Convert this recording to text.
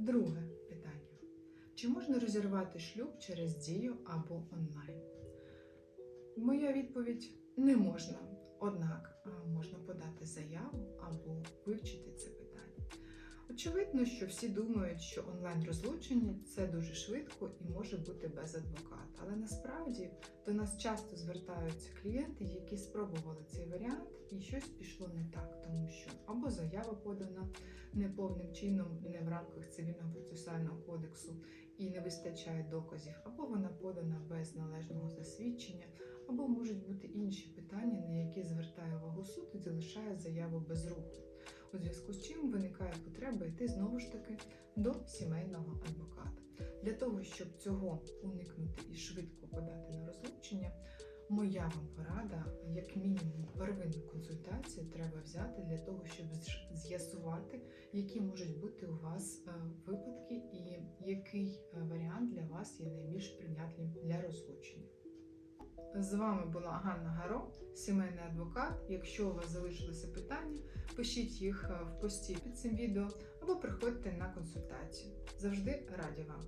Друге питання. Чи можна розірвати шлюб через дію або онлайн? Моя відповідь не можна. Однак можна подати заяву або вивчити це питання. Очевидно, що всі думають, що онлайн-розлучення це дуже швидко і може бути без адвоката. Але насправді до нас часто звертаються клієнти, які спробували цей варіант, і щось пішло не так, тому що або заява подана неповним чином, не в рамках цивільного процесуального кодексу і не вистачає доказів, або вона подана без належного засвідчення, або можуть бути інші питання, на які звертає увагу суд і залишає заяву без руху. У зв'язку з чим виникає потреба йти знову ж таки до сімейного адвоката. Для того, щоб цього уникнути і швидко подати на розлучення, моя вам порада, як мінімум, первинну консультацію треба взяти для того, щоб з'ясувати, які можуть бути у вас е, випадки і який е, варіант для вас є найбільш прийнятним для розлучення. З вами була Ганна Гаро, сімейний адвокат. Якщо у вас залишилися питання, пишіть їх е, в пості під цим відео або приходьте на консультацію. Завжди раді вам!